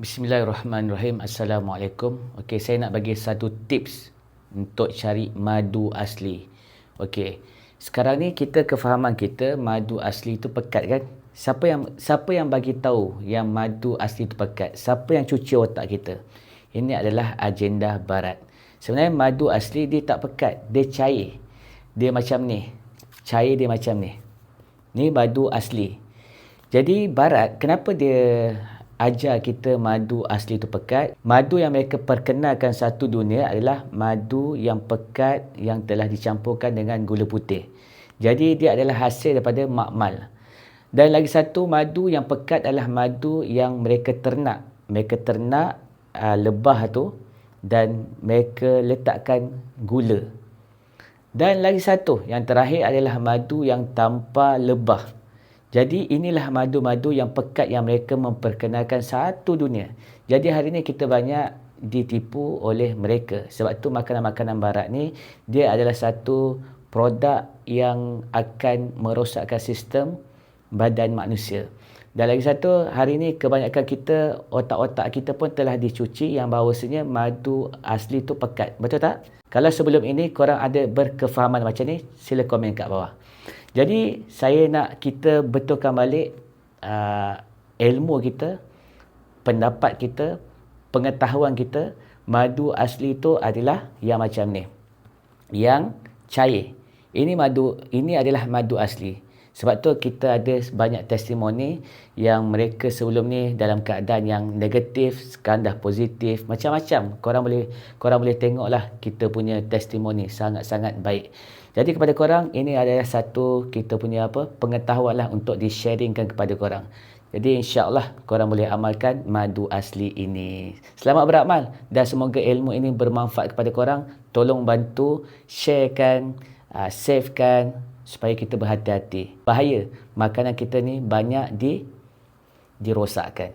Bismillahirrahmanirrahim. Assalamualaikum. Okey, saya nak bagi satu tips untuk cari madu asli. Okey. Sekarang ni kita kefahaman kita madu asli itu pekat kan? Siapa yang siapa yang bagi tahu yang madu asli itu pekat? Siapa yang cuci otak kita? Ini adalah agenda barat. Sebenarnya madu asli dia tak pekat, dia cair. Dia macam ni. Cair dia macam ni. Ni madu asli. Jadi barat kenapa dia ajar kita madu asli itu pekat. Madu yang mereka perkenalkan satu dunia adalah madu yang pekat yang telah dicampurkan dengan gula putih. Jadi dia adalah hasil daripada makmal. Dan lagi satu madu yang pekat adalah madu yang mereka ternak. Mereka ternak uh, lebah tu dan mereka letakkan gula. Dan lagi satu yang terakhir adalah madu yang tanpa lebah. Jadi inilah madu-madu yang pekat yang mereka memperkenalkan satu dunia. Jadi hari ini kita banyak ditipu oleh mereka. Sebab tu makanan-makanan barat ni dia adalah satu produk yang akan merosakkan sistem badan manusia. Dan lagi satu, hari ini kebanyakan kita, otak-otak kita pun telah dicuci yang bahawasanya madu asli tu pekat. Betul tak? Kalau sebelum ini korang ada berkefahaman macam ni, sila komen kat bawah. Jadi saya nak kita betulkan balik uh, ilmu kita, pendapat kita, pengetahuan kita, madu asli itu adalah yang macam ni. Yang cair. Ini madu ini adalah madu asli. Sebab tu kita ada banyak testimoni yang mereka sebelum ni dalam keadaan yang negatif, sekarang dah positif, macam-macam. Korang boleh korang boleh tengoklah kita punya testimoni sangat-sangat baik. Jadi kepada korang ini adalah satu kita punya apa pengetahuan lah untuk di-sharingkan kepada korang. Jadi insya-Allah korang boleh amalkan madu asli ini. Selamat beramal dan semoga ilmu ini bermanfaat kepada korang. Tolong bantu sharekan, uh, savekan supaya kita berhati-hati. Bahaya makanan kita ni banyak di dirosakkan.